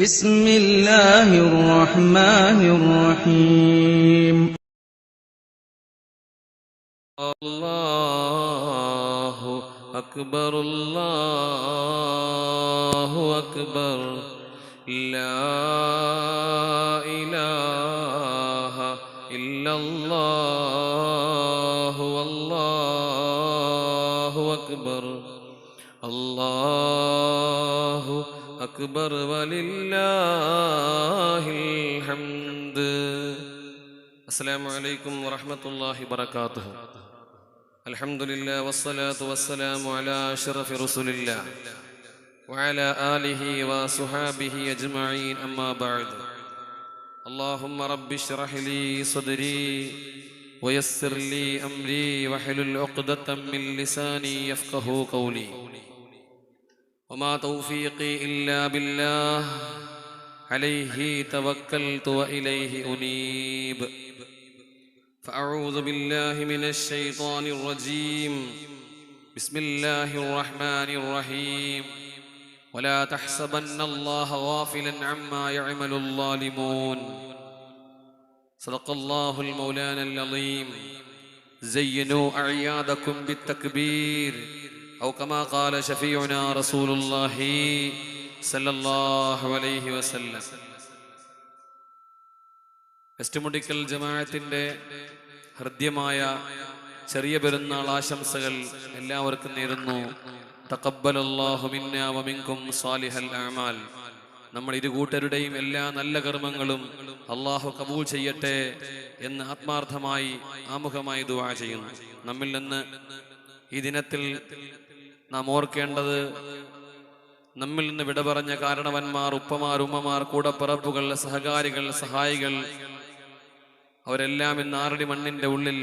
بسم الله الرحمن الرحيم الله أكبر الله أكبر لا إله إلا الله والله أكبر الله أكبر ولله الحمد. السلام عليكم ورحمة الله وبركاته. الحمد لله والصلاة والسلام على أشرف رسول الله وعلى آله وصحابه أجمعين أما بعد. اللهم رب اشرح لي صدري ويسر لي أمري واحلل عقدة من لساني يفقه قولي. وما توفيقي إلا بالله. عليه توكلت وإليه أنيب. فأعوذ بالله من الشيطان الرجيم. بسم الله الرحمن الرحيم. ولا تحسبن الله غافلا عما يعمل الظالمون. صدق الله المولانا العظيم. زينوا أعيادكم بالتكبير. أو كما قال شفيعنا رسول الله صلى الله عليه وسلم വെസ്റ്റ്മുടിക്കൽ ജമാഅത്തിന്റെ ഹൃദ്യമായ ചെറിയ പെരുന്നാൾ ആശംസകൾ എല്ലാവർക്കും നേരുന്നു തക്കബലല്ലാഹു മിന്നാ വമിൻകും സാലിഹൽ അമാൽ നമ്മൾ ഇരു കൂട്ടരുടെയും എല്ലാ നല്ല കർമ്മങ്ങളും അള്ളാഹു കബൂൽ ചെയ്യട്ടെ എന്ന് ആത്മാർത്ഥമായി ആമുഖമായി ദുവാ ചെയ്യുന്നു നമ്മിൽ നിന്ന് ഈ ദിനത്തിൽ നാം ഓർക്കേണ്ടത് നമ്മിൽ നിന്ന് വിട പറഞ്ഞ കാരണവന്മാർ ഉപ്പമാർ ഉമ്മമാർ കൂടപ്പിറപ്പുകൾ സഹകാരികൾ സഹായികൾ അവരെല്ലാം ഇന്ന് ആറടി മണ്ണിന്റെ ഉള്ളിൽ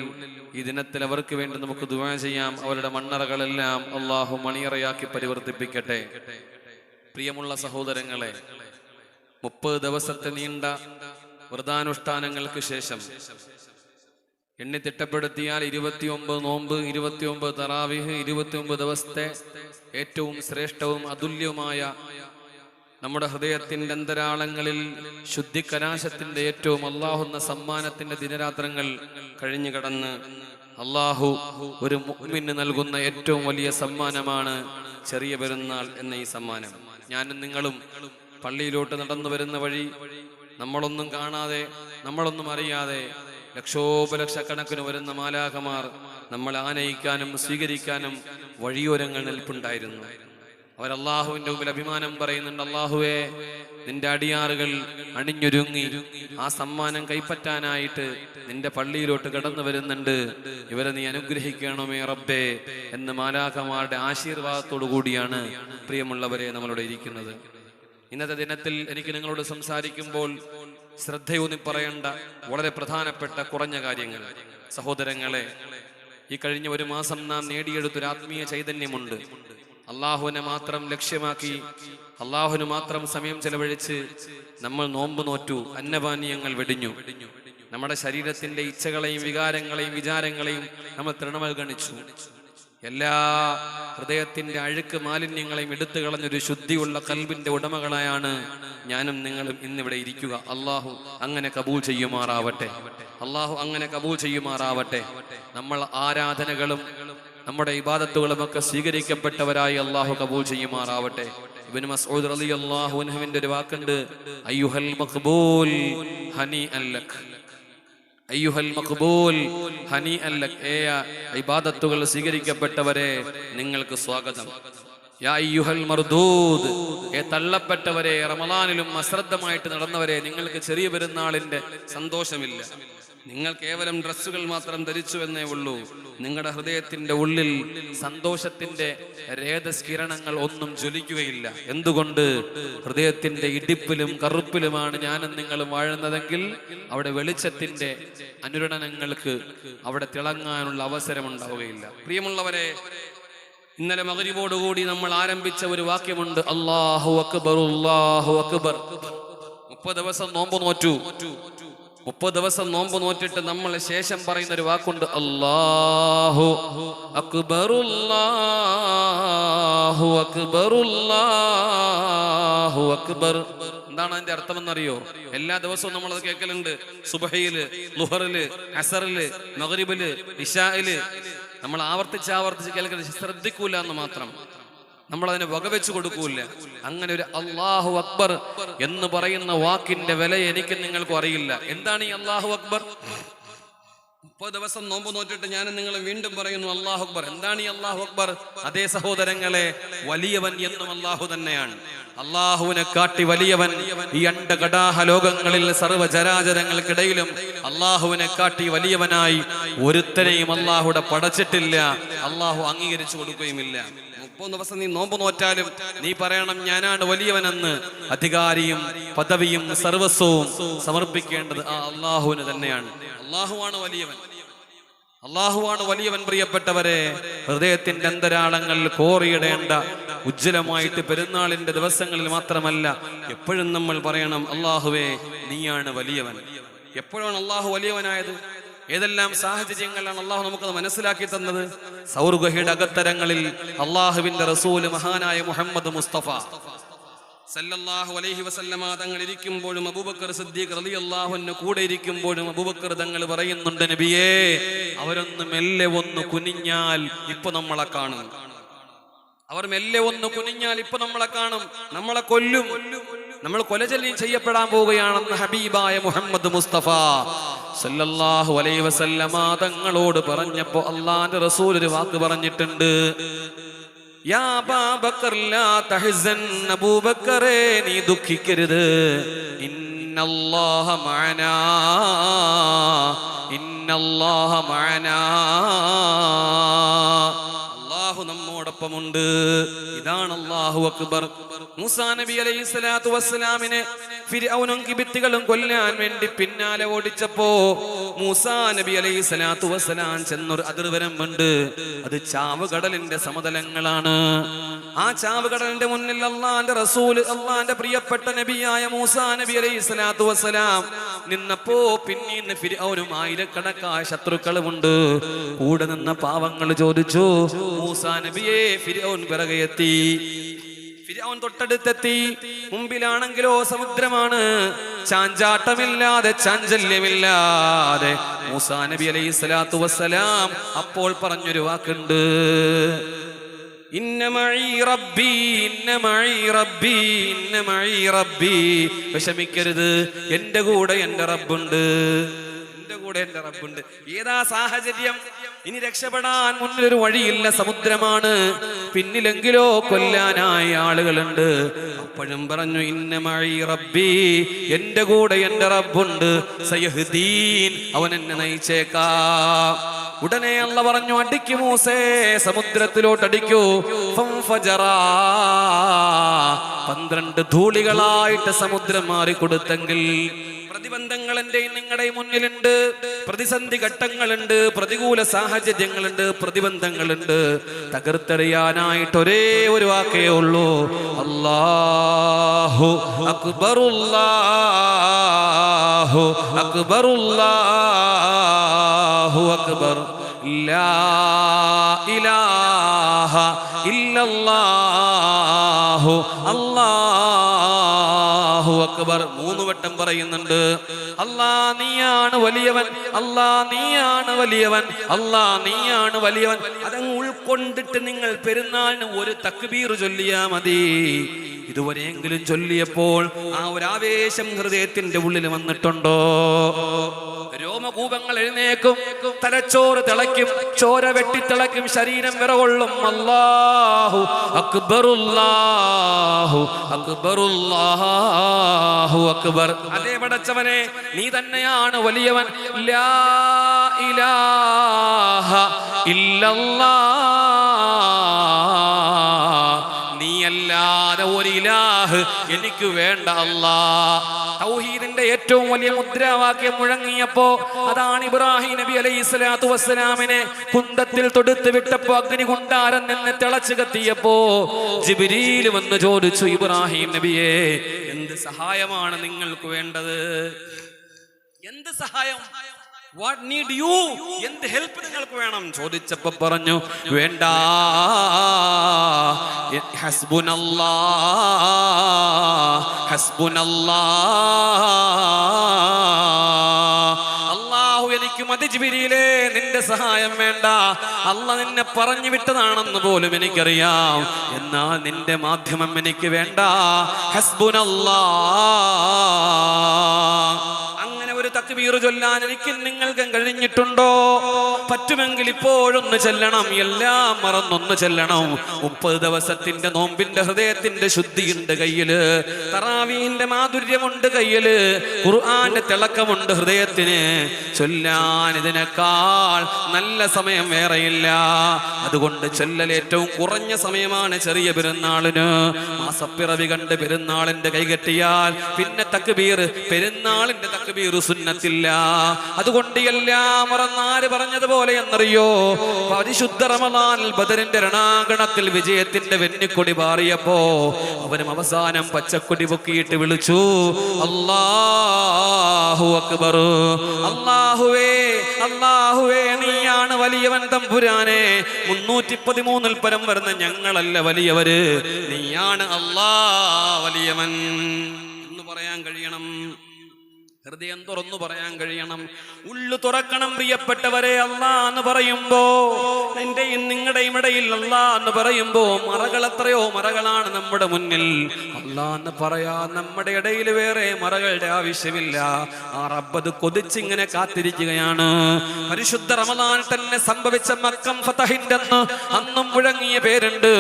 ഈ ദിനത്തിൽ അവർക്ക് വേണ്ടി നമുക്ക് ദുവാ ചെയ്യാം. അവരുടെ മണ്ണറകളെല്ലാം അള്ളാഹു മണിയറയാക്കി പരിവർത്തിപ്പിക്കട്ടെ. പ്രിയമുള്ള സഹോദരങ്ങളെ മുപ്പത് ദിവസത്തെ നീണ്ട വ്രതാനുഷ്ഠാനങ്ങൾക്ക് ശേഷം എണ്ണി തിട്ടപ്പെടുത്തിയാൽ ഇരുപത്തിയൊമ്പത് നോമ്പ് ഇരുപത്തിയൊമ്പത് തറാവിഹ് ഇരുപത്തിയൊമ്പത് ദിവസത്തെ ഏറ്റവും ശ്രേഷ്ഠവും അതുല്യവുമായ നമ്മുടെ ഹൃദയത്തിന്റെ അന്തരാളങ്ങളിൽ ശുദ്ധിക്കനാശത്തിന്റെ ഏറ്റവും അള്ളാഹുന്ന സമ്മാനത്തിന്റെ ദിനരാത്രങ്ങൾ കഴിഞ്ഞു കടന്ന് അള്ളാഹു ഒരു മുഅ്മിന് നൽകുന്ന ഏറ്റവും വലിയ സമ്മാനമാണ് ചെറിയ പെരുന്നാൾ എന്ന ഈ സമ്മാനം. ഞാനും നിങ്ങളും പള്ളിയിലോട്ട് നടന്നു വരുന്ന വഴി നമ്മളൊന്നും കാണാതെ നമ്മളൊന്നും അറിയാതെ ലക്ഷോപലക്ഷക്കണക്കിന് വരുന്ന മാലാഖമാർ നമ്മൾ ആനയിക്കാനും സ്വീകരിക്കാനും വഴിയോരങ്ങൾ നിൽപ്പുണ്ടായിരുന്നു. അവർ അള്ളാഹുവിന്റെ മുമ്പിൽ അഭിമാനം പറയുന്നുണ്ട് അള്ളാഹുവേ നിന്റെ അടിയാറുകൾ അണിഞ്ഞൊരുങ്ങി. ആ സമ്മാനം കൈപ്പറ്റാനായിട്ട് നിന്റെ പള്ളിയിലോട്ട് കടന്നു വരുന്നുണ്ട്. ഇവരെ നീ അനുഗ്രഹിക്കണമേ റബ്ബേ എന്ന് മാലാഖമാരുടെ ആശീർവാദത്തോടു കൂടിയാണ് പ്രിയമുള്ളവരെ നമ്മളിവിടെ ഇരിക്കുന്നത്. ഇന്നത്തെ ദിനത്തിൽ എനിക്ക് നിങ്ങളോട് സംസാരിക്കുമ്പോൾ ശ്രദ്ധയൂന്നി പറയേണ്ട. വളരെ പ്രധാനപ്പെട്ട കുറഞ്ഞ കാര്യങ്ങൾ. സഹോദരങ്ങളെ ഈ കഴിഞ്ഞ ഒരു മാസം നാം നേടിയെടുത്തൊരു ആത്മീയ ചൈതന്യമുണ്ട്. അള്ളാഹുവിനെ മാത്രം ലക്ഷ്യമാക്കി അള്ളാഹുവിന് മാത്രം സമയം ചെലവഴിച്ച് നമ്മൾ നോമ്പ് നോറ്റു അന്നപാനീയങ്ങൾ വെടിഞ്ഞു. നമ്മുടെ ശരീരത്തിന്റെ ഇച്ഛകളെയും വികാരങ്ങളെയും വിചാരങ്ങളെയും നമ്മൾ തൃണവൽഗണിച്ചു എല്ലാ ഹൃദയത്തിന്റെ അഴുക്ക് മാലിന്യങ്ങളെയും എടുത്തു കളഞ്ഞൊരു ശുദ്ധിയുള്ള കൽബിന്റെ ഉടമകളായാണ് ഞാനും നിങ്ങളും ഇന്നിവിടെ ഇരിക്കുക. അള്ളാഹു അങ്ങനെ കബൂൽ ചെയ്യുമാറാവട്ടെ. അള്ളാഹു അങ്ങനെ കബൂൽ ചെയ്യുമാറാവട്ടെ. നമ്മൾ ആരാധനകളും നമ്മുടെ ഇബാദത്തുകളും ഒക്കെ സ്വീകരിക്കപ്പെട്ടവരായി അള്ളാഹു കബൂൽ ചെയ്യുമാറാവട്ടെ. ഇബ്നു മസ്ഊദ് റളിയല്ലാഹു അൻഹുവിന്റെ ഒരു വാക്കുണ്ട് അയ്യുഹൽ മഖ്ബൂൽ ഹനി അല്ലക് അയ്യുഹൽ മഖ്ബൂൽ ഹനി അല്ലക് ഏയ ഇബാദത്തുകൾ സ്വീകരിക്കപ്പെട്ടവരെ നിങ്ങൾക്ക് സ്വാഗതം. യാ അയ്യുഹൽ മർദൂദ് ഏ തള്ളപ്പെട്ടവരെ റമളാനിലും അശ്രദ്ധമായിട്ട് നടന്നവരെ നിങ്ങൾക്ക് ചെറിയ പെരുന്നാളിന്റെ സന്തോഷമില്ല. നിങ്ങൾ കേവലം ഡ്രസ്സുകൾ മാത്രം ധരിച്ചു എന്നേ ഉള്ളൂ. നിങ്ങളുടെ ഹൃദയത്തിന്റെ ഉള്ളിൽ സന്തോഷത്തിന്റെ രേതസ്കിരണങ്ങൾ ഒന്നും ജ്വലിക്കുകയില്ല. എന്തുകൊണ്ട്? ഹൃദയത്തിന്റെ ഇടിപ്പിലും കറുപ്പിലുമാണ് ഞാനും നിങ്ങളും വാഴുന്നതെങ്കിൽ അവിടെ വെളിച്ചത്തിന്റെ അനുരണനങ്ങൾക്ക് അവിടെ തിളങ്ങാനുള്ള അവസരം ഉണ്ടാവുകയില്ല പ്രിയമുള്ളവരെ ഇന്നലെ മകരിവോടുകൂടി നമ്മൾ ആരംഭിച്ച ഒരു വാക്യമുണ്ട്. അള്ളാഹു അക്ബർ അള്ളാഹു അക്ബർ. മുപ്പത് ദിവസം നോമ്പ് നോറ്റു. മുപ്പത് ദിവസം നോമ്പ് നോറ്റിട്ട് നമ്മൾ ശേഷം പറയുന്ന ഒരു വാക്കുണ്ട് അല്ലാഹു അക്ബറുല്ലാഹു അക്ബറുല്ലാഹു അക്ബർ. എന്താണ് അതിന്റെ അർത്ഥമെന്നറിയോ? എല്ലാ ദിവസവും നമ്മൾ അത് കേൾക്കലുണ്ട്. സുബഹയിൽ ലുഹറിൽ അസറിൽ നഗരിബിൽ ഇഷായിൽ. നമ്മൾ ആവർത്തിച്ച് ആവർത്തിച്ച് കേൾക്കുന്നത് ശ്രദ്ധിക്കൂല എന്ന് മാത്രം. നമ്മൾ അതിനെ വകവെച്ച് കൊടുക്കൂല അങ്ങനെ ഒരു അള്ളാഹു അക്ബർ എന്ന് പറയുന്ന വാക്കിന്റെ വില എനിക്ക് നിങ്ങൾക്കും അറിയില്ല. എന്താണ് ഈ അള്ളാഹു അക്ബർ? മുപ്പത് ദിവസം നോമ്പ് നോറ്റിട്ട് ഞാൻ നിങ്ങൾ വീണ്ടും പറയുന്നു അള്ളാഹു അക്ബർ. എന്താണ് ഈ അള്ളാഹു അക്ബർ? അതേ സഹോദരങ്ങളെ വലിയവൻ എന്നും അള്ളാഹു തന്നെയാണ്. അള്ളാഹുവിനെ കാട്ടി വലിയവൻ ഈ അണ്ട കടാഹ ലോകങ്ങളിൽ സർവചരാചരങ്ങൾക്കിടയിലും അള്ളാഹുവിനെ കാട്ടി വലിയവനായി ഒരുത്തരെയും അള്ളാഹുടെ പടച്ചിട്ടില്ല. അള്ളാഹു അംഗീകരിച്ചു കൊടുക്കുകയുമില്ല. മുപ്പത് ദിവസം നീ നോമ്പ് നോറ്റാലും നീ പറയണം ഞാനാണ് വലിയവനെന്ന്. അധികാരിയും പദവിയും സർവസ്വവും സമർപ്പിക്കേണ്ടത് ആ അള്ളാഹുവിന് തന്നെയാണ്. അള്ളാഹുവാണ് വലിയവൻ. അള്ളാഹുവാണ് വലിയവൻ പ്രിയപ്പെട്ടവരെ. ഹൃദയത്തിന്റെ അന്തരാളങ്ങൾ കോറിയിടേണ്ട ഉജ്ജ്വലമായിട്ട് പെരുന്നാളിന്റെ ദിവസങ്ങളിൽ മാത്രമല്ല എപ്പോഴും നമ്മൾ പറയണം അള്ളാഹുവേ നീയാണ് വലിയവൻ. എപ്പോഴാണ് അള്ളാഹു വലിയവനായത്? ഏതെല്ലാം സാഹചര്യങ്ങളാണ് അള്ളാഹു നമുക്കത് മനസ്സിലാക്കി തന്നത്? സൗർഗഹയുടെ അകത്തരങ്ങളിൽ അള്ളാഹുവിന്റെ റസൂൽ മഹാനായ മുഹമ്മദ് മുസ്തഫ. സല്ലല്ലാഹു അലൈഹി വസല്ലമ തങ്ങൾ ഇരിക്കുമ്പോഴും അബൂബക്കർ സിദ്ദീഖ് റളിയല്ലാഹുവിന് കൂടെ ഇരിക്കുമ്പോഴും അബൂബക്കർ തങ്ങൾ പറയുന്നുണ്ട് നബിയേ അവരൊന്ന് മെല്ലെ ഒന്ന് കുനിഞ്ഞാൽ ഇപ്പൊ നമ്മളെ കാണും. അവർ മെല്ലെ ഒന്ന് കുനിഞ്ഞാൽ ഇപ്പൊ നമ്മളെ കാണും. നമ്മളെ കൊല്ലും. നമ്മൾ കൊലചല്യം ചെയ്യപ്പെടാൻ പോവുകയാണെന്ന് ഹബീബായ മുഹമ്മദ് മുസ്തഫ. സല്ലല്ലാഹു അലൈഹി വസല്ലമ തങ്ങളോട് പറഞ്ഞപ്പോൾ അള്ളാന്റെ റസൂൽ ഒരു വാക്ക് പറഞ്ഞിട്ടുണ്ട്. യാ ലാ തഹസൻ അബൂബക്കറേ നീ ദുഃഖിക്കരുത്. ഇന്നല്ലാഹ മഅനാ ഇന്നല്ലാഹ മഅനാ. നമ്മോടൊപ്പമുണ്ട്. ഇതാണ് അള്ളാഹു അക്ബർ. മൂസാ നബി അലൈഹി സ്വലാത്തു വസ്സലാമിനെ ഫിർഔനും കിബിത്തുകളും കൊല്ലാൻ വേണ്ടി പിന്നാലെ ഓടിച്ചപ്പോ മൂസാ നബി അലൈഹി സ്വലാത്തു വസ്സലാം ചെന്നൊരു അതിർവരമ്പുണ്ട് അത് ചാവുകടലിന്റെ സമതലങ്ങളാണ്. ആ ചാവുകടലിന്റെ മുന്നിൽ അള്ളാന്റെ റസൂൽ അള്ളാന്റെ പ്രിയപ്പെട്ട നബിയായ മൂസാ നബി അലൈഹി സ്വലാത്തു വസ്സലാം നിന്നപ്പോ പിന്നീന്ന് ഫിർഔനും ആയിരക്കണക്കായ ശത്രുക്കളുമുണ്ട്. കൂടെ നിന്ന പാവങ്ങൾ ചോദിച്ചു മൂസാ നബിയെ ഫിർഔൻ പിറകെത്തി ഫിരിയോൻ തൊട്ടടുത്തെത്തി. മുമ്പിലാണെങ്കിലോ സമുദ്രമാണ്. ചാഞ്ചാട്ടമില്ലാതെ ചാഞ്ചല്യമില്ലാതെ മൂസാ നബി അലൈഹി സ്വലാത്തു വസ്സലാം അപ്പോൾ പറഞ്ഞൊരു വാക്കുണ്ട്. വിഷമിക്കരുത്. എന്റെ കൂടെ എന്റെ റബ്ബുണ്ട്. കൂടെ എന്റെ റബ്ബുണ്ട്. ഏതാ സാഹചര്യം? ഇനി രക്ഷപ്പെടാൻ മുന്നിലൊരു വഴിയില്ല സമുദ്രമാണ്. പിന്നിലെങ്കിലോ കൊല്ലാനായ ആളുകളുണ്ട്. അപ്പോഴും പറഞ്ഞു ഇന്ന മഴി റബ്ബി എന്റെ കൂടെ എന്റെ റബ്ബുണ്ട്. സയഹ്ദീൻ അവൻ എന്നെ നയിച്ചേക്കാം. ഉടനെ അള്ള പറഞ്ഞു അടിക്കു മൂസേ സമുദ്രത്തിലോട്ട് അടിക്കൂ. പന്ത്രണ്ട് ധൂളികളായിട്ട് സമുദ്രം മാറിക്കൊടുത്തെങ്കിൽ പ്രതിബന്ധങ്ങൾ എന്റെയും നിങ്ങളുടെയും മുന്നിലുണ്ട്. പ്രതിസന്ധി ഘട്ടങ്ങളുണ്ട്. പ്രതികൂല സാഹചര്യങ്ങളുണ്ട്. പ്രതിബന്ധങ്ങളുണ്ട്. തകർത്തെറിയാനായിട്ട് ഒരേ ഒരു വാക്കേ ഉള്ളൂ. അല്ലാഹു അക്ബറുല്ലാഹു അക്ബറുല്ലാഹു അക്ബർ. ലാ ഇലാഹ ഇല്ലല്ലാഹു അല്ലാഹു പറയുന്നുണ്ട്. അല്ലാ നീയാണ് വലിയവൻ. അല്ലാ നീയാണ് വലിയവൻ. അല്ലാ നീയാണ് വലിയവൻ. അതങ്ങ് ഉൾക്കൊണ്ടിട്ട് നിങ്ങൾ പെരുന്നാളിന് ഒരു തക്ബീർ ചൊല്ലിയാ മതി. ഇതുവരെയെങ്കിലും ചൊല്ലിയപ്പോൾ ആ ഒരു ആവേശം ഹൃദയത്തിന്റെ ഉള്ളിൽ വന്നിട്ടുണ്ടോ? രോമകൂപങ്ങൾ എഴുന്നേക്കും തലച്ചോറ് തിളയ്ക്കും ചോര വെട്ടിത്തിളയ്ക്കും ശരീരം വിറകൊള്ളും. അല്ലാഹു അക്ബറുല്ലാഹു അക്ബറുല്ലാഹു അക്ബർ. അതേ പടച്ചവനെ നീ തന്നെയാണ് വലിയവൻ. ലാ ഇലാഹ ഇല്ലല്ലാഹ് നീയല്ലാതെ ഒരു ഇലാഹ് എനിക്ക് വേണ്ട അല്ലാ. തൗഹീദിന്റെ ഏറ്റവും വലിയ മുദ്രാവാക്യം മുഴങ്ങിയപ്പോ അതാണ് ഇബ്രാഹിം നബി അലൈഹി സ്വലാത്തു വസ്സലാമിനെ കുന്തത്തിൽ തൊടുത്ത് വിട്ടപ്പോ അഗ്നി കുണ്ടാരം നിന്ന് തിളച്ചു കത്തിയപ്പോ ജിബിരിയിൽ വന്ന് ചോദിച്ചു ഇബ്രാഹിം നബിയെ എന്ത് സഹായമാണ് നിങ്ങൾക്ക് വേണ്ടത്? എന്ത് സഹായം? വാട്ട് നീഡ് യു എന്ത് ഹെൽപ്പ് നിങ്ങൾക്ക് വേണം? ചോദിച്ചപ്പോ പറഞ്ഞു വേണ്ട. ഹസ്ബുനല്ലാ നിന്റെ സഹായം വേണ്ട. അല്ല നിന്നെ പറഞ്ഞു വിട്ടതാണെന്ന് പോലും എനിക്കറിയാം. എന്നാൽ നിന്റെ മാധ്യമം എനിക്ക് വേണ്ട. ഹസ്ബുനല്ലാ. തക്ബീർ ചൊല്ലാൻ എനിക്ക് നിങ്ങൾക്കും കഴിഞ്ഞിട്ടുണ്ടോ? പറ്റുമെങ്കിൽ ഇപ്പോഴൊന്ന് ചെല്ലണം എല്ലാം മറന്നൊന്ന് ചെല്ലണം. മുപ്പത് ദിവസത്തിന്റെ നോമ്പിന്റെ ഹൃദയത്തിന്റെ ശുദ്ധിയുണ്ട് കയ്യിൽ. തറാവീന്റെ മാധുര്യമുണ്ട് കയ്യിൽ. ഖുർആന്റെ തിളക്കമുണ്ട് ഹൃദയത്തിന്. ചൊല്ലാൻ ഇതിനേക്കാൾ നല്ല സമയം വേറെയില്ല. അതുകൊണ്ട് ചൊല്ലൽ ഏറ്റവും കുറഞ്ഞ സമയമാണ് ചെറിയ പെരുന്നാളിന്. മാസപ്പിറവി കണ്ട് പെരുന്നാളിന്റെ കൈകെട്ടിയാൽ പിന്നെ തക്ബീർ പെരുന്നാളിന്റെ തക്ബീർ സുന്നത്തില്ല അതുകൊണ്ട് എല്ലാം മറന്നാര് പറഞ്ഞതുപോലെ എന്നറിയോ? പരിശുദ്ധ റമദാൻ ബദറിന്റെ രണാകണത്തിൽ വിജയത്തിന്റെ വെന്നിക്കൊടി പാറിയപ്പോ അവനും അവസാനം പച്ചക്കൊടി പൊക്കിയിട്ട് വിളിച്ചു അല്ലാഹു അക്ബർ അല്ലാഹുവേ അല്ലാഹുവേ നീയാണ് വലിയവൻ തമ്പുരാനെ. മുന്നൂറ്റി പതിമൂന്നിൽ പരം വരുന്ന ഞങ്ങളല്ല വലിയവര്. നീയാണ് അല്ലാ വലിയവൻ. എന്ന് പറയാൻ കഴിയണം. ഹൃദയം തുറന്നു പറയാൻ കഴിയണം. ഉള്ളു തുറക്കണം പ്രിയപ്പെട്ടവരെ അല്ലാ എന്ന് പറയുമ്പോ എന്റെയും നിങ്ങളുടെയും ഇടയിൽ അല്ലാ എന്ന് പറയുമ്പോ മറകൾ എത്രയോ മറകളാണ് നമ്മുടെ മുന്നിൽ. അല്ലാ എന്ന് പറയാ നമ്മുടെ ഇടയിൽ വേറെ മറകളുടെ ആവശ്യമില്ല. ആ റബ്ബത് കൊതിച്ചിങ്ങനെ കാത്തിരിക്കുകയാണ്. പരിശുദ്ധ റമദാൻ തന്നെ സംഭവിച്ച മക്കം ഫതഹിന്റെ അന്നും മുഴങ്ങിയ പേരുണ്ട്.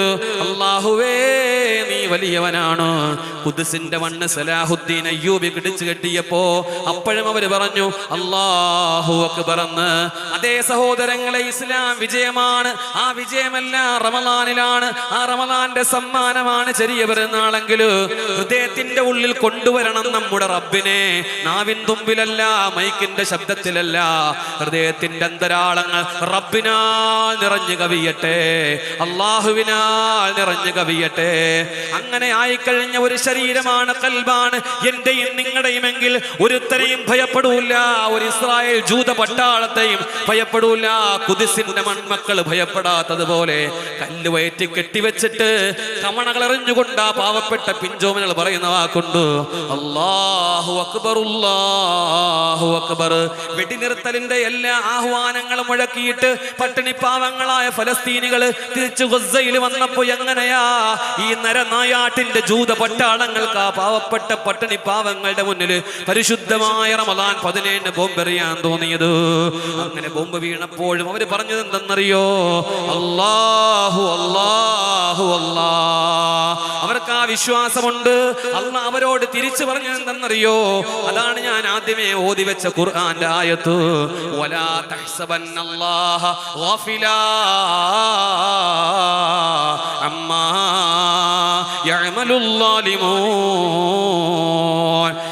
അള്ളാഹുവേ നീ വലിയവനാണ്. കുതിസിന്റെ മണ്ണ് സലാഹുദ്ദീൻ അയ്യൂബി പിടിച്ചു കെട്ടിയപ്പോ അപ്പോഴും അവർ പറഞ്ഞു അള്ളാഹു അക്ബറന്ന് അതേ സഹോദരങ്ങളെ ഇസ്ലാം വിജയമാണ്. ആ വിജയമല്ല റമദാനിലാണ്. ആ റമദാന്റെ സമ്മാനമാണ് ചെറിയ പെരുന്നാളെങ്കിൽ ഹൃദയത്തിന്റെ ഉള്ളിൽ കൊണ്ടുവരണം നമ്മുടെ റബ്ബിനെ. നാവിൻ തുമ്പിലല്ല മൈക്കിന്റെ ശബ്ദത്തിലല്ല. ഹൃദയത്തിന്റെ അന്തരാളങ്ങൾ റബ്ബിനാൽ നിറഞ്ഞു കവിയട്ടെ. അള്ളാഹുവിനാൽ നിറഞ്ഞു കവിയട്ടെ. അങ്ങനെ ആയിക്കഴിഞ്ഞ ഒരു ശരീരമാണ് കൽബാണ്. എന്റെയും നിങ്ങളുടെയും എങ്കിൽ ഒരുത്തരെയും ഭയപ്പെടൂല ഒരു ഇസ്രായേൽ ജൂത പട്ടാളത്തെയും ഭയപ്പെടൂല കുതിസിന്റെ മൺമക്കൾ ഭയപ്പെടാത്തതുപോലെ കല്ല് വയറ്റി കെട്ടിവെച്ചിട്ട് കമണകൾ എറിഞ്ഞുകൊണ്ട് ആ പാവപ്പെട്ട പിഞ്ചോമനൾ പറയുന്ന വാക്കുണ്ട്. അല്ലാഹു അക്ബർ അള്ളാഹു അക്ബർ. വെടിനിർത്തലിന്റെ എല്ലാ ആഹ്വാനങ്ങളും മുഴക്കിയിട്ട് പട്ടിണി പാവങ്ങളായ ഫലസ്തീനികൾ തിരിച്ചു ഗസയിൽ വന്നപ്പോ എങ്ങനെയാ ഈ നരനായാട്ടിന്റെ ജൂത പട്ടാളങ്ങൾക്ക് ആ പാവപ്പെട്ട പട്ടിണി പാവങ്ങളുടെ മുന്നിൽ പരിശുദ്ധമായ റമദാൻ പതിനേഴിന് ബോംബ് എറിയാൻ തോന്നിയത്. അങ്ങനെ ബോംബ് വീണപ്പോഴും അവർ പറഞ്ഞത് എന്തെന്നറിയോ? അല്ലാഹു അല്ലാഹു അല്ലാ. അവർക്ക് ആ വിശ്വാസമുണ്ട്. അല്ല അവരോട് തിരിച്ചു പറഞ്ഞത് എന്തെന്നറിയോ? അതാണ് ഞാൻ ആദ്യമേ ഓതി വെച്ച ഖുർആന്റെ ആയത്ത്. വലാ അമ്മാ യഅമലുൽ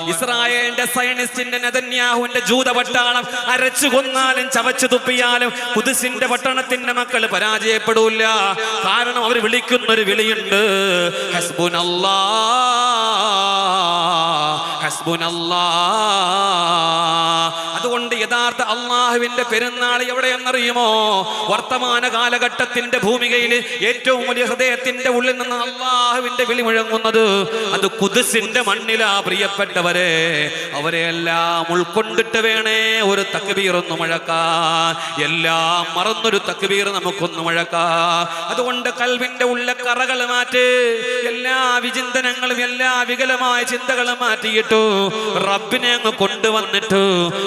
ഇസ്രായേലിന്റെ സയനിസ്റ്റിന്റെ നെതന്യാഹുവിന്റെ ജൂത പട്ടാളം അരച്ചു കൊന്നാലും ചവച്ചു തുപ്പിയാലും കുതിസിന്റെ പട്ടണത്തിന്റെ മക്കൾ പരാജയപ്പെടൂല. കാരണം അവർ വിളിക്കുന്ന ഒരു വിളിയുണ്ട്. ഹസ്ബുനല്ലാ ഹസ്ബുനല്ലാ. യഥാർത്ഥ അള്ളാഹുവിന്റെ പെരുന്നാൾ എവിടെയെന്നറിയുമോ? വർത്തമാന കാലഘട്ടത്തിന്റെ ഭൂമികയിൽ ഏറ്റവും വലിയ ഹൃദയത്തിന്റെ ഉള്ളിൽ നിന്ന് അള്ളാഹുവിന്റെ വിളി മുഴങ്ങുന്നത് അത് കുതിസിന്റെ മണ്ണിലാ പ്രിയപ്പെട്ടവരെ. അവരെ എല്ലാം ഉൾക്കൊണ്ടിട്ട് വേണേ ഒരു തക്ബീർ ഒന്ന് മുഴക്കാൻ. എല്ലാം മറന്നൊരു തക്ബീർ നമുക്കൊന്ന് മുഴക്കാം. അതുകൊണ്ട് കൽവിന്റെ ഉള്ള കറകൾ മാറ്റി എല്ലാ വിചിന്തനങ്ങളും എല്ലാ വികലമായ ചിന്തകളും മാറ്റിയിട്ടു റബ്ബിനെ അങ്ങ് കൊണ്ടുവന്നിട്ട്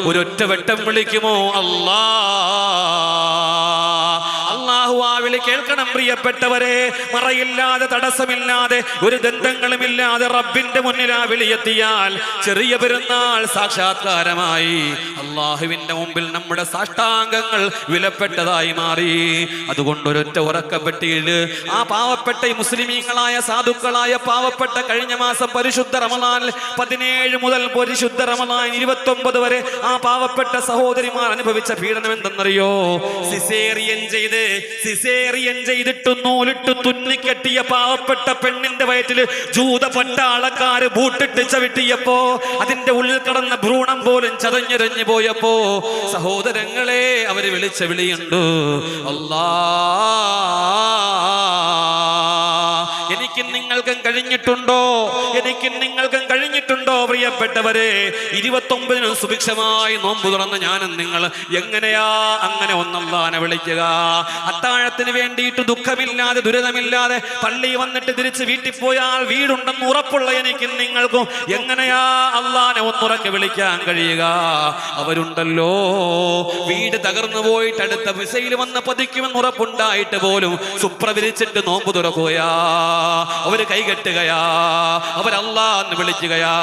ഒരൊറ്റ വെട്ടം വിളിക്കുമോ? അല്ലാ. ആ വിളി കേൾക്കണം പ്രിയപ്പെട്ടവരെ. മറയില്ലാതെ തടസ്സമില്ലാതെ ഒരു ദന്തങ്ങളും ഇല്ലാതെ റബ്ബിന്റെ മുന്നിൽ ആ വിളിയെത്തിയാൽ ചെറിയ പെരുന്നാൾ സാക്ഷാത്കാരമായി അള്ളാഹുവിന്റെ മുമ്പിൽ നമ്മുടെ സാഷ്ടാംഗങ്ങൾ വിലപ്പെട്ടതായി മാറി. അതുകൊണ്ട് ഒരൊറ്റ ഉറക്കപ്പെട്ടിയിൽ ആ പാവപ്പെട്ട മുസ്ലിമീങ്ങളായ സാധുക്കളായ പാവപ്പെട്ട കഴിഞ്ഞ മാസം പരിശുദ്ധ റമദാനിൽ പതിനേഴ് മുതൽ പരിശുദ്ധ റമലാൻ ഇരുപത്തി ഒമ്പത് വരെ ആ പാവപ്പെട്ട സഹോദരിമാർ അനുഭവിച്ച പീഡനം എന്തെന്നറിയോ സിസേറിയൻ ചെയ്ത് സിസേ സിസേറിയൻ ചെയ്തിട്ട് നൂലിട്ട് തുന്നിക്കെട്ടിയ പാവപ്പെട്ട പെണ്ണിന്റെ വയറ്റിൽ ജൂത പട്ടാളക്കാര് ബൂട്ടിട്ട് ചവിട്ടിയപ്പോ അതിന്റെ ഉള്ളിൽ കടന്ന ഭ്രൂണം പോലും ചതഞ്ഞെരഞ്ഞു പോയപ്പോ സഹോദരങ്ങളെ അവർ വിളിച്ച വിളിയുണ്ട്. അല്ലാ എനിക്ക് നിങ്ങൾക്കും കഴിഞ്ഞിട്ടുണ്ടോ? എനിക്കും നിങ്ങൾക്കും കഴിഞ്ഞിട്ടുണ്ടോ പ്രിയപ്പെട്ടവരെ? ഇരുപത്തൊമ്പതിനും സുഭിക്ഷമായി നോമ്പ് തുറന്ന് ഞാനും നിങ്ങൾ എങ്ങനെയാ അങ്ങനെ ഒന്നല്ലാനെ വിളിക്കുക. അത്താഴത്തിന് വേണ്ടിയിട്ട് ദുഃഖമില്ലാതെ ദുരിതമില്ലാതെ പള്ളി വന്നിട്ട് തിരിച്ച് വീട്ടിൽ പോയാൽ വീടുണ്ടെന്ന് ഉറപ്പുള്ള എനിക്കും നിങ്ങൾക്കും എങ്ങനെയാ അള്ളാനെ ഒന്നുറക്കെ വിളിക്കാൻ കഴിയുക? അവരുണ്ടല്ലോ. വീട് തകർന്നു പോയിട്ട് അടുത്ത മിസൈൽ വന്ന് പതിക്കുമെന്ന് ഉറപ്പുണ്ടായിട്ട് പോലും സുപ്രവിരിച്ചിട്ട് നോമ്പ് തുറക്കുക അവർ കൈകെട്ടുകയാ അവരല്ലാന്ന് വിളിക്കുകയാ.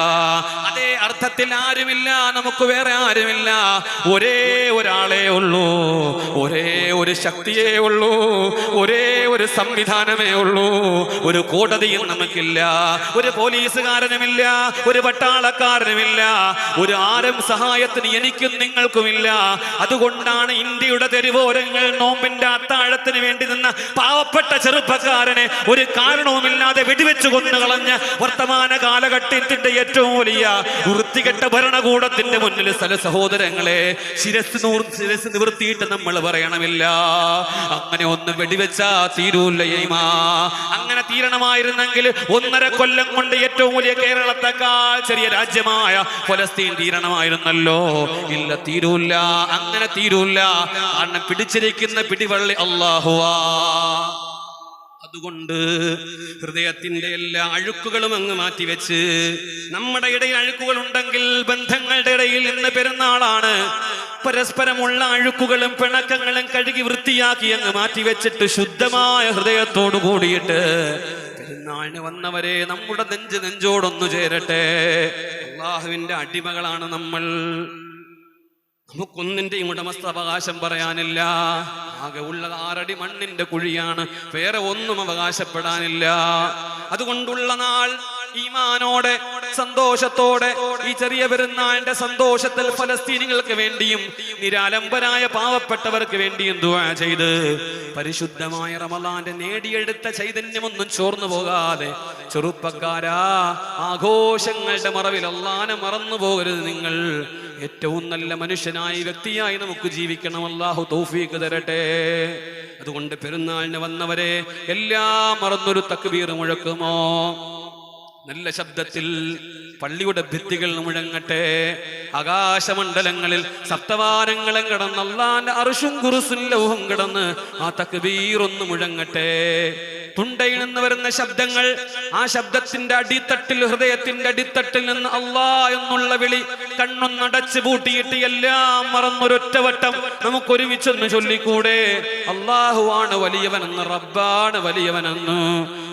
അതേ അർത്ഥത്തിൽ ആരുമില്ല നമുക്ക് വേറെ ആരുമില്ല. ഒരേ ഒരാളേ ഉള്ളൂ ഒരേ ഒരു ശക്തിയേ ഉള്ളൂ ഒരേ ഒരു സംവിധാനമേ ഉള്ളൂ. ഒരു കോടതിയും നമുക്കില്ല ഒരു പോലീസുകാരനുമില്ല ഒരു പട്ടാളക്കാരനുമില്ല ഒരു ആരും സഹായത്തിന് എനിക്കും നിങ്ങൾക്കുമില്ല. അതുകൊണ്ടാണ് ഇന്ത്യയുടെ തെരുവോരങ്ങൾ നോമ്പിന്റെ അത്താഴത്തിന് വേണ്ടി നിന്ന പാവപ്പെട്ട ചെറുപ്പക്കാരനെ ഒരു കാരണവുമില്ലാതെ വെടിവെച്ച് കൊന്നു കളഞ്ഞ വർത്തമാന കാലഘട്ടത്തിന്റെ ഏറ്റവും വലിയ വൃത്തികെട്ട ഭരണകൂടത്തിന്റെ മുന്നിൽ സ്ഥല സഹോദരങ്ങളെ ശിരസ് നൂർ ശിരസ് നിവർത്തിയിട്ട് നമ്മൾ പറയണമില്ല. അങ്ങനെ ഒന്ന് വെടിവെച്ചാ തീരൂല്ല അങ്ങനെ തീരണമായിരുന്നെങ്കിൽ ഒന്നര കൊല്ലം കൊണ്ട് ഏറ്റവും വലിയ കേരളത്തെക്കാൾ ചെറിയ രാജ്യമായ ഫലസ്തീൻ തീരണമായിരുന്നല്ലോ. ഇല്ല തീരൂല്ല. അങ്ങനെ തീരൂല്ല. കാരണം പിടിച്ചിരിക്കുന്ന പിടിവള്ളി അള്ളാഹുവാ അതുകൊണ്ട് ഹൃദയത്തിന്റെ എല്ലാ അഴുക്കുകളും അങ്ങ് മാറ്റിവെച്ച് നമ്മുടെ ഇടയിൽ അഴുക്കുകൾ ഉണ്ടെങ്കിൽ ബന്ധങ്ങളുടെ ഇടയിൽ ഇന്ന് പെരുന്നാളാണ്. പരസ്പരമുള്ള അഴുക്കുകളും പിണക്കങ്ങളും കഴുകി വൃത്തിയാക്കി അങ്ങ് മാറ്റിവെച്ചിട്ട് ശുദ്ധമായ ഹൃദയത്തോട് കൂടിയിട്ട് പെരുന്നാളിന് വന്നവരെ നമ്മുടെ നെഞ്ച് നെഞ്ചോടൊന്നു ചേരട്ടെ. അള്ളാഹുവിന്റെ അടിമകളാണ് നമ്മൾ. നമുക്കൊന്നിന്റെയും ഉടമസ്ഥാവകാശം പറയാനില്ല. ആകെ ഉള്ളത് ആറടി മണ്ണിന്റെ കുഴിയാണ്. വേറെ ഒന്നും അവകാശപ്പെടാനില്ല. അതുകൊണ്ടുള്ള നാൾ ഈമാനോടെ സന്തോഷത്തോടെ ഈ ചെറിയ പെരുന്നാളിന്റെ സന്തോഷത്തിൽ ഫലസ്തീനികൾക്ക് വേണ്ടിയും നിരാലംബരായ പാവപ്പെട്ടവർക്ക് വേണ്ടിയും ദുവാ ചെയ്ത്. പരിശുദ്ധമായ റമലാന്റെ നേടിയെടുത്ത ചൈതന്യമൊന്നും ചോർന്നു പോകാതെ ചെറുപ്പക്കാരാ ആഘോഷങ്ങളുടെ മറവിൽ അള്ളാനെ മറന്നു പോകരുത് നിങ്ങൾ. ഏറ്റവും നല്ല മനുഷ്യനായി വ്യക്തിയായി നമുക്ക് ജീവിക്കണം. അല്ലാഹു തൗഫീക്ക് തരട്ടെ. അതുകൊണ്ട് പെരുന്നാളിന് വന്നവരെ എല്ലാം മറന്നൊരു തക്ബീർ മുഴക്കുമോ? നല്ല ശബ്ദത്തിൽ പള്ളിയുടെ ഭിത്തികൾ മുഴങ്ങട്ടെ. ആകാശമണ്ഡലങ്ങളിൽ സപ്തവാരങ്ങളും കിടന്ന് അള്ളാന്റെ അറുഷും കുറുസും ലൗഹം കിടന്ന് ആ തക്ബീർ ഒന്ന് മുഴങ്ങട്ടെ. തുണ്ടയിൽ നിന്ന് വരുന്ന ശബ്ദങ്ങൾ ആ ശബ്ദത്തിന്റെ അടിത്തട്ടിൽ ഹൃദയത്തിന്റെ അടിത്തട്ടിൽ നിന്ന് അള്ളാ എന്നുള്ള വിളി കണ്ണൊന്നടച്ച് പൂട്ടിയിട്ട് എല്ലാം മറന്നൊരൊറ്റവട്ടം നമുക്ക് ഒരുമിച്ചൊന്ന് ചൊല്ലിക്കൂടെ. അള്ളാഹുവാണ് വലിയവനെന്ന് റബ്ബാണ് വലിയവനെന്ന്.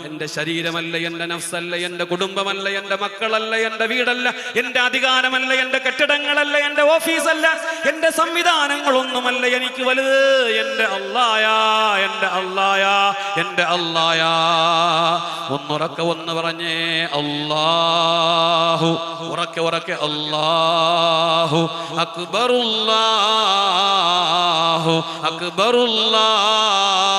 എന്റെ ശരീരമല്ല എന്റെ നഫ്സല്ല എന്റെ കുടുംബമല്ല എന്റെ മക്കളല്ല എന്റെ വീടല്ല എന്റെ അധികാരമല്ല എന്റെ കെട്ടിടങ്ങളല്ല എന്റെ ഓഫീസല്ല എന്റെ സംവിധാനങ്ങളൊന്നുമല്ല എനിക്ക് വലുത്. എന്റെ അള്ളായാ എന്റെ അള്ളായാ എന്റെ അള്ളായാ. ഒന്നുറക്ക ഒന്ന് പറഞ്ഞേ അള്ളാഹു ഉറക്കെ ഉറക്കെ അള്ളാഹു അക്ബറുല്ലാഹു അക്ബറുല്ലാഹു.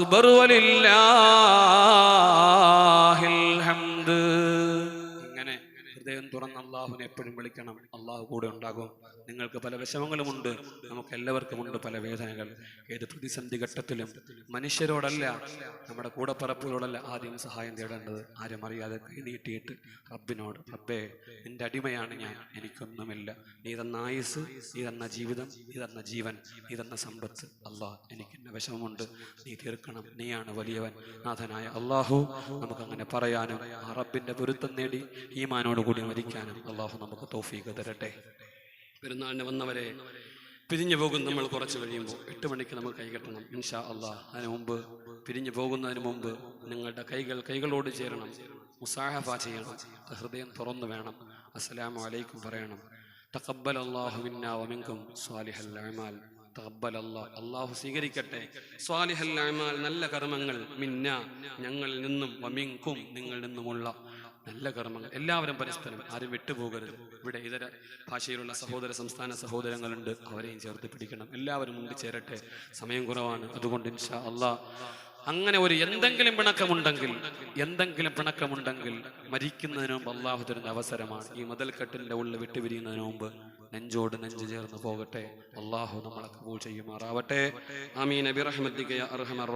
അക്ബർ ഇങ്ങനെ ഹൃദയം തുറന്ന് അള്ളാഹുവിനെ എപ്പോഴും വിളിക്കണം. അള്ളാഹു കൂടെ ഉണ്ടാകും. നിങ്ങൾക്ക് പല വിഷമങ്ങളുമുണ്ട്. നമുക്ക് എല്ലാവർക്കുമുണ്ട് പല വേദനകൾ. ഏത് പ്രതിസന്ധി ഘട്ടത്തിലും മനുഷ്യരോടല്ല നമ്മുടെ കൂടപ്പറപ്പിലോടല്ല ആദ്യം സഹായം തേടേണ്ടത്. ആരും അറിയാതെ കൈ നീട്ടിയിട്ട് റബ്ബിനോട് റബ്ബേ എന്റെ അടിമയാണ് ഞാൻ. എനിക്കൊന്നുമില്ല. നീ തന്ന ആയുസ് നീ തന്ന ജീവിതം നീ തന്ന ജീവൻ നീ തന്ന സമ്പത്ത്. അള്ളാഹ് എനിക്ക് എന്നെ വിഷമമുണ്ട്. നീ തീർക്കണം. നീയാണ് വലിയവൻ. നാഥനായ അള്ളാഹു നമുക്കങ്ങനെ പറയാനും ആ റബ്ബിന്റെ പൊരുത്തം നേടി ഈമാനോട് കൂടി മരിക്കാനും അള്ളാഹു നമുക്ക് തോഫീക്ക് തരട്ടെ. പെരുന്നാളിന് വന്നവരെ പിരിഞ്ഞു പോകും നമ്മൾ കുറച്ച് കഴിയുമ്പോൾ എട്ട് മണിക്ക് നമ്മൾ കൈകെട്ടണം ഇൻഷാ അള്ളാഹ് അതിനു മുമ്പ് പിരിഞ്ഞു പോകുന്നതിന് മുമ്പ് നിങ്ങളുടെ കൈകൾ കൈകളോട് ചേരണം മുസാഹഫ ചെയ്യണം ഹൃദയം തുറന്നു വേണം. അസ്സലാമു അലൈക്കും പറയണം. തഖബ്ബൽ അല്ലാഹു മിന്നാ വമിൻകും സ്വാലിഹൽ അഅമാൽ. തഖബ്ബൽ അള്ളാഹ് അള്ളാഹു സ്വീകരിക്കട്ടെ. സ്വാലിഹൽ അഅമാൽ നല്ല കർമ്മങ്ങൾ മിന്ന ഞങ്ങളിൽ നിന്നും വമിങ്കും നിങ്ങളിൽ നിന്നുമുള്ള. നല്ല കർമ്മങ്ങൾ. എല്ലാവരും പരസ്പരം ആരും വിട്ടുപോകരുത്. ഇവിടെ ഇതര ഭാഷയിലുള്ള സഹോദര സംസ്ഥാന സഹോദരങ്ങളുണ്ട്. അവരെയും ചേർത്ത് പിടിക്കണം. എല്ലാവരും മുമ്പ് ചേരട്ടെ. സമയം കുറവാണ്. അതുകൊണ്ട് ഇൻഷാ അള്ളാ അങ്ങനെ ഒരു എന്തെങ്കിലും പിണക്കമുണ്ടെങ്കിൽ എന്തെങ്കിലും പിണക്കമുണ്ടെങ്കിൽ മരിക്കുന്നതിന് മുമ്പ് അള്ളാഹു തരുന്ന അവസരമാണ്. ഈ മുതൽക്കെട്ടിന്റെ ഉള്ളിൽ വിട്ടുപിരിയുന്നതിന് മുമ്പ് നെഞ്ചോട് നെഞ്ച് ചേർന്ന് പോകട്ടെ. അള്ളാഹു നമ്മളെ കബൂൽ ചെയ്യുമാറാവട്ടെ. അമീൻ അർഹമർ